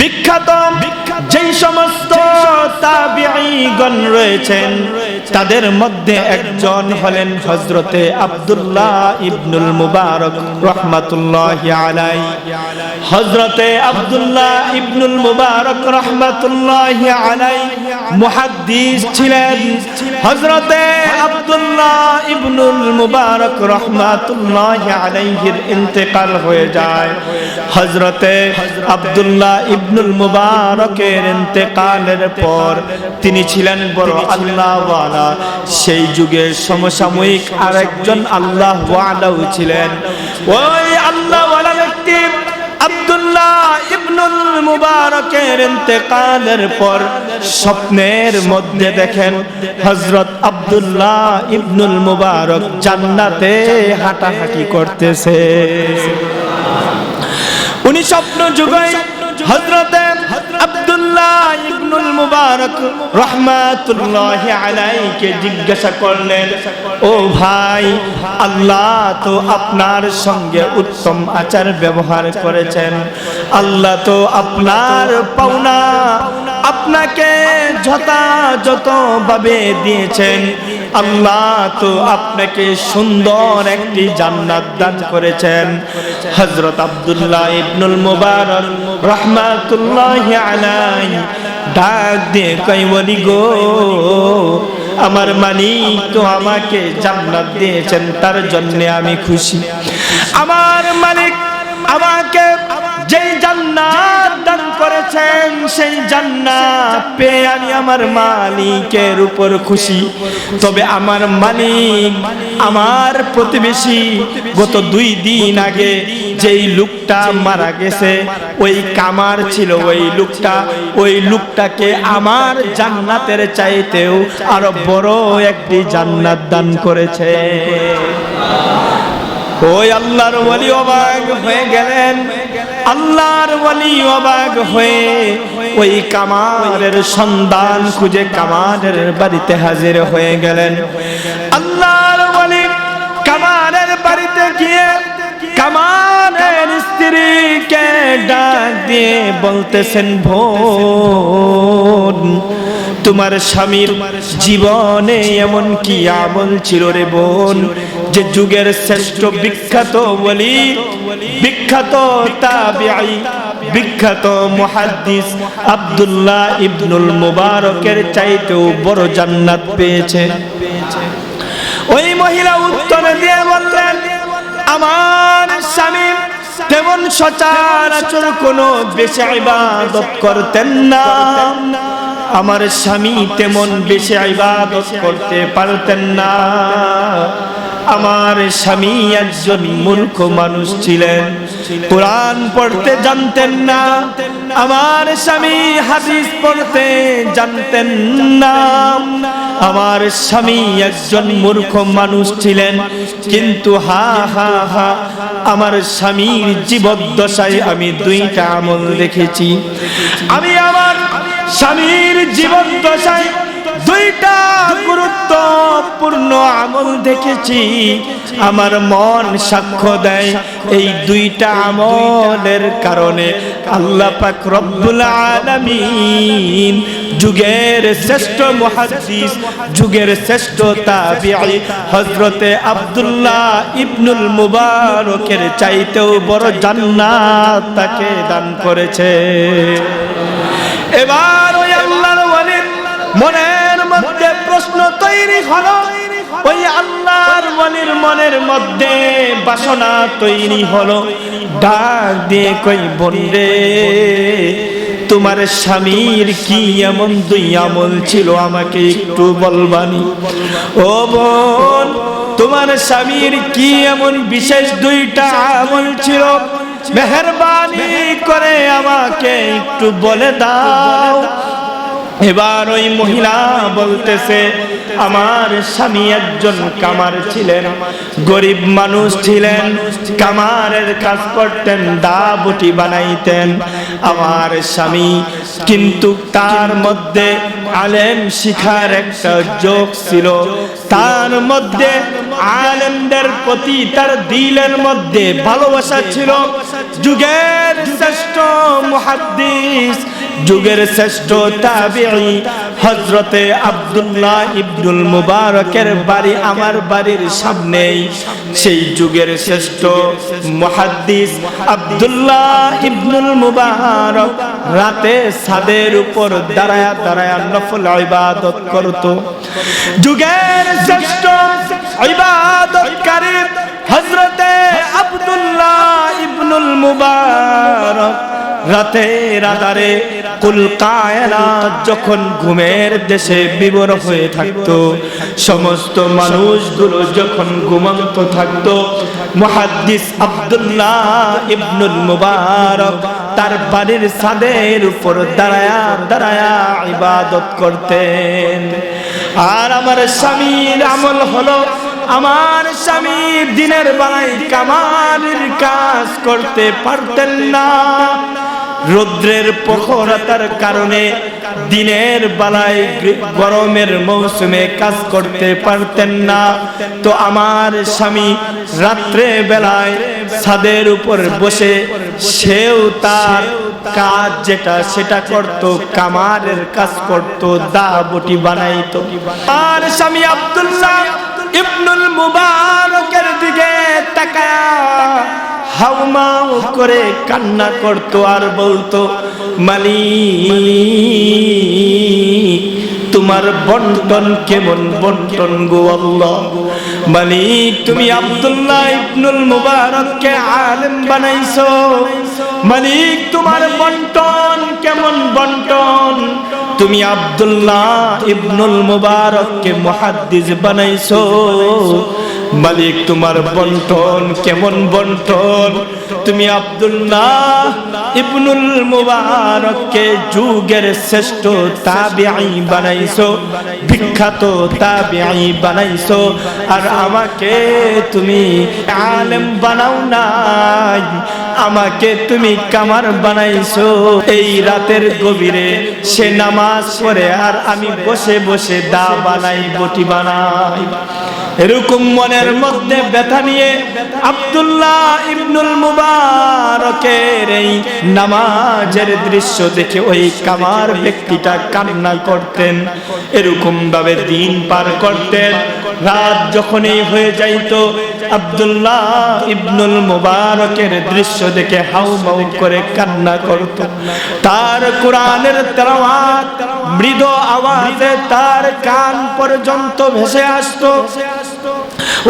বিখ্যাত যেই সমস্ত তাবিঈগণ রয়েছেন। তাদের মধ্যে একজন হলেন হজরতে আব্দুল্লাহ ইবনুল মুবারক রহমাতুল্লাহ আলাই হজরতে আব্দুল্লাহ ইবনুল মুবারক রহমাতুল্লাহ আলাই মুহাদ্দিস ছিলেন হজরতে আব্দুল্লাহ ইবনুল মুবারক রহমাতুল্লাহ আলাইহির ইন্তেকাল হয়ে যায়। হজরতে আব্দুল্লাহ ইবনুল মুবারকের ইন্তেকালের পর তিনি ছিলেন বড় আল্লাহওয়ালা। সেই যুগের সমসাময়িক আরেকজন আল্লাহওয়ালাও ছিলেন। ওই আল্লাহওয়ালা ব্যক্তি স্বপ্নের মধ্যে দেখেন ইবনুল মুবারক হাঁটাহাঁটি করতেছে। উনি স্বপ্ন যুগে জিজ্ঞাসা করলেন, ও ভাই, আল্লাহ তো আপনার সঙ্গে উত্তম আচার ব্যবহার করেছেন। আল্লাহ তো আপনার পাওনা আপনাকে যথাযথ ভাবে দিয়েছেন। আল্লাহ তো আপনাকে সুন্দর একটি জান্নাত দান করেছেন। হযরত আব্দুল্লাহ ইবনুল মুবারক রহমাতুল্লাহ আলাই ডাক দিয়ে কই বলি গো, আমার মানি তো আমাকে জান্নাত দিয়েছেন, তার জন্য আমি খুশি। আমার মালিক আমাকে যেই জান্নাত দান করেছেন, সেই জান্নাত পেয়ে আমি আমার মালিকের উপর খুশি। তবে আমার মালিক, আমার প্রতিবেশী, গত দুই দিন আগে যেই লোকটা মারা গেছে, ওই কামার ছিল, ওই লোকটা, ওই লোকটাকে আমার জান্নাতের চাইতেও আরও বড় একটি জান্নাত দান করেছে। ওই আল্লাহর ওলি অবাক হয়ে গেলেন। আল্লাহর ওলি অবাক হয়ে ওই কামারের সন্ধান খুঁজে কামারের বাড়িতে হাজির হয়ে গেলেন। আল্লাহর ওলি কামারের বাড়িতে গিয়ে কামারের স্ত্রীকে ডাক দিয়ে বলতেছেন, বোন তোমার স্বামীর জীবনে এমন কি আমল ছিল রে বোন? যে যুগের শ্রেষ্ঠ বিখ্যাত বলি বিখ্যাত তাবিঈ বিখ্যাত মুহাদ্দিস আব্দুল্লাহ ইবনুল মুবারকের চাইতেও বড় জান্নাত পেয়েছে। ওই মহিলা উত্তর দিয়ে বললেন, আমার স্বামী তেমন সচরাচর কোনো বেশি ইবাদত করতেন না। আমার স্বামী তেমন বেশি ইবাদত করতে পারতেন না। আমার স্বামী একজন মূর্খ মানুষ ছিলেন। কোরআন পড়তে জানতেন না। আমার স্বামী হাদিস পড়তে জানতেন না। আমার স্বামী একজন মূর্খ মানুষ ছিলেন। কিন্তু হা হা হা, আমার স্বামীর জীবদ্দশায় আমি দুইটা আমল দেখেছি। আমি আমার স্বামীর জীবদ্দশায় দুইটা গুরুত্বপূর্ণ আমল দেখেছি। আমার মন সাক্ষ্য দেয় এই দুইটা আমলের কারণে আল্লাহ পাক রব্বুল আলামিন যুগের শ্রেষ্ঠ মুহাদ্দিস, যুগের শ্রেষ্ঠ তাবিঈ হযরতে আব্দুল্লাহ ইবনুল মুবারকের চাইতেও বড় জান্নাত তাকে দান করেছে। এবার প্রশ্ন তৈরি হলো, ওই আল্লাহর ওয়ালির মনের মধ্যে বাসনা তৈরি হলো। ডাক দিয়ে কই বন্ডে তোমার স্বামীর কি এমন দুই আমল ছিল? আমাকে একটু বলবানি। ও বোন, তোমার স্বামীর কি এমন বিশেষ দুইটা আমল ছিল? মেহরবানি করে আমাকে একটু বলে দাও। এবার ওই মহিলা বলতেছে, আমার স্বামী একজন কামার ছিলেন, গরিব মানুষ ছিলেন, কামারের কাজ করতেন, দা বুটি বানাইতেন। আমার স্বামী কিন্তু তার মধ্যে আলেম শিখার একটা যোগ ছিল। তার মধ্যে আলেমদের প্রতি তার দিলের মধ্যে ভালোবাসা ছিল। যুগের শ্রেষ্ঠ মুহাদ্দিস যুগের শ্রেষ্ঠ তাবিঈ হযরতে আব্দুল্লাহ ইবনুল মুবারকের বাড়ি আমার বাড়ির সামনেই। সেই যুগের শ্রেষ্ঠ মুহাদ্দিস আব্দুল্লাহ ইবনুল মুবারক রাতে ছাদের উপর দাঁড়ায়া দাঁড়ায়া নফল ইবাদত করত। যুগের শ্রেষ্ঠ ইবাদতকারী হযরতে আব্দুল্লাহ ইবনুল মুবারক রাতে রাদারে কুল কায়নাত যখন ঘুমের দেশে বিবর হয়ে থাকতো, সমস্ত মানুষগুলো যখন ঘুমন্ত থাকতো, মুহাদ্দিস আব্দুল্লাহ ইবনুল মুবারক তার বাড়ির ছাদের উপর দাঁড়ায়া দাঁড়ায়া ইবাদত করতেন। আর আমার স্বামীর আমল হলো আমার স্বামী দিনের বেলায় কামারের কাজ করতে পারতেন না। রৌদ্রের প্রখরতার কারণে দিনের বেলায় গরমের মৌসুমে কাজ করতে পারতেন না। তো আমার স্বামী রাত্রে বেলায় ছাদের উপর বসে সেও তার কাজ যেটা সেটা করত, কামারের কাজ করত, দা বটি বানাইতো। আর স্বামী আব্দুল্লাহ ইবনুল মুবারকের দিকে হাউমাউ করে কান্না করতো আর বলতো মালি তোমার বন্টন কেমন বন্টন গো আল্লাহ? মালিক, তুমি আব্দুল্লাহ ইবনুল মুবারককে আলেম বানাইছো। মালিক, তোমার বন্টন কেমন বন্টন? তুমি আব্দুল্লাহ ইবনুল মুবারককে মুহাদ্দিস বানাইছো। মালিক, তোমার বন্টন কেমন বন্টন? তুমি আব্দুল্লাহ ইবনুল মুবারককে যুগের শ্রেষ্ঠ তাবিঈ বানাইছো, বিখ্যাত তাবিঈ বানাইছো, আর আমাকে তুমি আলেম বানাও নাই, আমাকে তুমি কামার বানাইছো। এই রাতের গভীরে সে নামাজ পড়ে, আর আমি বসে বসে দা বানাই, বটি বানাই। এরকম মনের মধ্যে ব্যথা নিয়ে আব্দুল্লাহ ইবনুল মুবারকের এই নামাজের দৃশ্য দেখে ওই কামার ব্যক্তিটা কান্না করতেন। এরকম ভাবে দিন পার করতেন। রাত যখনই হয়ে যাইত, আব্দুল্লাহ ইবনুল মুবারকের দৃশ্য দেখে হাউ মাউ করে কান্না করত। তার কোরআনের তেলাওয়াত মৃদ আওয়াজে তার কান পর্যন্ত ভেসে আসতো।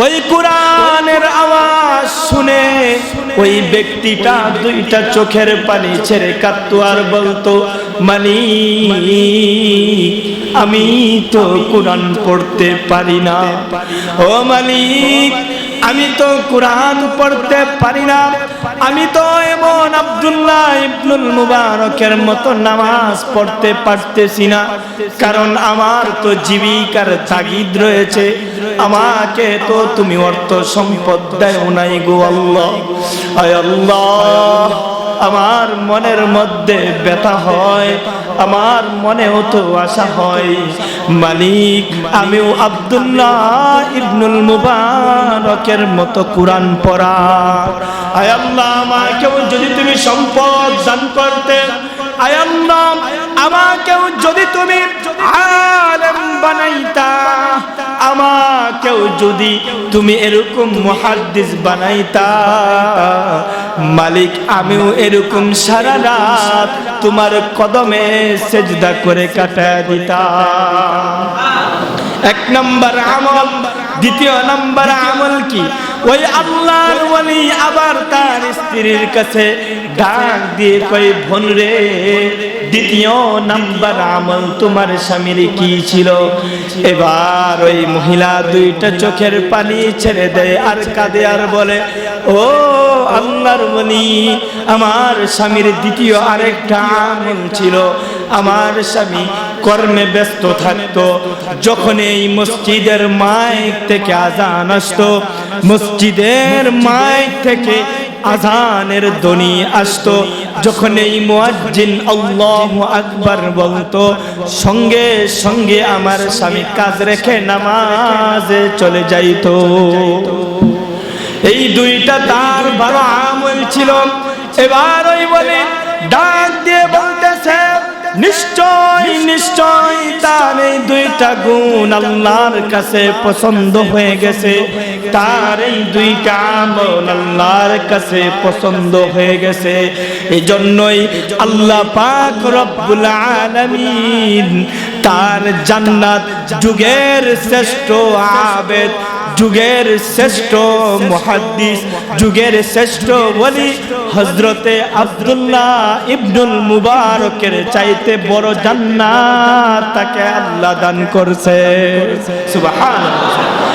ওই কোরআনের আওয়াজ শুনে ওই ব্যক্তিটা দুইটা চোখের পানি ছেড়ে কাঁদতো আর বলতো, মানি, আমি তো কোরআন পড়তে পারি না। ও মালিক আমি তো কোরআন পড়তে পারি না। আমি তো এমন আব্দুল্লাহ ইবনুল মুবারকের মতো নামাজ পড়তে পারতেছি না। কারণ আমার তো জীবিকার তাগিদ রয়েছে। আমাকে তো তুমি অর্থ সম্পদ দেয় নাই গো আল্লাহ। আয় আল্লাহ, আমার মনের মধ্যে ব্যথা হয়। আমার মনে তো আশা হয়। মালিক, আমিও আব্দুল্লাহ ইবনুল মুবারকের মতো কোরআন পড়া। আয় আল্লাহ আমাকেও যদি তুমি সম্পদ দান করতে, আয় আল্লাহ আমাকেও যদি তুমি আলেম বানাইতা। আমাকেও যদি তুমি এরকম মহাদ্দিস বানাইতা। মালিক, আমিও এরকম সারা রাত তোমার কদমে সেজদা করে কাটা দিতা এক নম্বর আমল দ্বিতীয় নম্বর আমল কি? ওই আল্লাহর ওলি আবার তার স্ত্রীর কাছে ডাক দিয়ে কই বোন রে, দ্বিতীয় নাম্বার আমল তোমার স্বামীর কি ছিল? এবার ওই মহিলা দুইটা চোখের পানি ছেড়ে দেয় আর কাঁদে আর বলে, ও আল্লাহর বলি আমার স্বামীর দ্বিতীয় আরেকটা আমল ছিল। আমার স্বামী কর্মে ব্যস্ত থাকতো। যখন এই মসজিদের মাইক থেকে আজান আসতো, মসজিদের মাইক থেকে আজানের ধ্বনি আসতো। যখন এই মুয়াজ্জিন আল্লাহু আকবার বলতো, সঙ্গে সঙ্গে আমার স্বামী কাজ রেখে নামাজে চলে যাইতো। এই দুইটা তার ভালো আমল ছিল। এবার ওই বলে ডাক দিয়ে বলতেছে নিশ্চয় নিশ্চয় তার এই দুইটা গুণ আল্লাহর কাছে পছন্দ হয়ে গেছে। তার এই দুইটা আমল আল্লাহর কাছে পছন্দ হয়ে গেছে। এই জন্যই আল্লাহ পাক রব্বুল আলামিন তার জান্নাত যুগের শ্রেষ্ঠ আবেদ যুগের শ্রেষ্ঠ মহাদিস যুগের শ্রেষ্ঠ বলি হজরতে আবদুল্লাহ ইবনুল মুবারকের চাইতে বড় জান্নাত তাকে আল্লাহ দান করছে। সুবহানাল্লাহ।